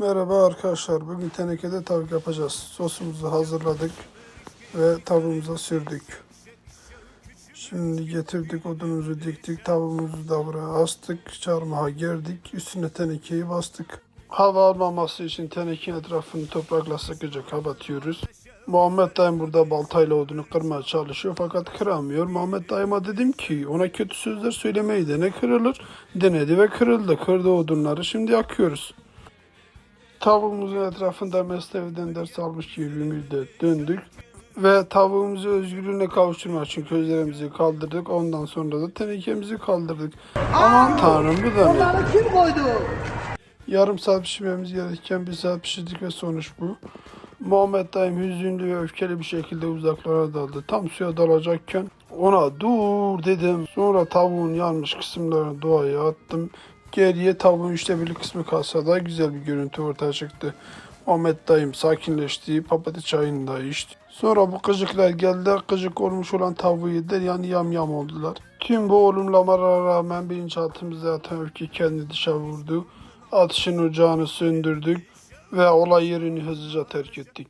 Merhaba arkadaşlar. Bugün tenekede tavuk yapacağız. Sosumuzu hazırladık ve tavuğumuza sürdük. Şimdi getirdik odunumuzu diktik. Tavuğumuzu da buraya astık. Çarmıha gerdik. Üstüne tenekeyi bastık. Hava almaması için tenekenin etrafını toprakla sıkıca kapatıyoruz. Muhammed dayım burada baltayla odunu kırmaya çalışıyor fakat kıramıyor. Muhammed dayıma dedim ki ona kötü sözler söylemeyi dene kırılır. Denedi ve kırıldı. Kırdı odunları. Şimdi yakıyoruz. Tavuğumuzun etrafında Mesnevi'den ders almış gibi bir müddet döndük. Ve tavuğumuzu özgürlüğüne kavuşturmak için közlerimizi kaldırdık. Ondan sonra da tenekemizi kaldırdık. Aman tanrım bu da ne? Kim koydu? Yarım saat pişirmemiz gerekirken bir saat pişirdik ve sonuç bu. Muhammed dayım hüzünlü ve öfkeli bir şekilde uzaklara daldı. Tam suya dalacakken ona dur dedim. Sonra tavuğun yanmış kısımlarını doğaya attım. Geriye tavuğun üçte birlik kısmı kalsa da güzel bir görüntü ortaya çıktı. Muhammed dayım sakinleşti, papatya çayını da içti. Sonra bu kıcıklar geldiler, kıcık olmuş olan tavuğu yediler, yani yam yam oldular. Tüm bu olumlamalara rağmen bilinçaltımızda yatan öfke kendi dışa vurdu. Ateşin ocağını söndürdük ve olay yerini hızlıca terk ettik.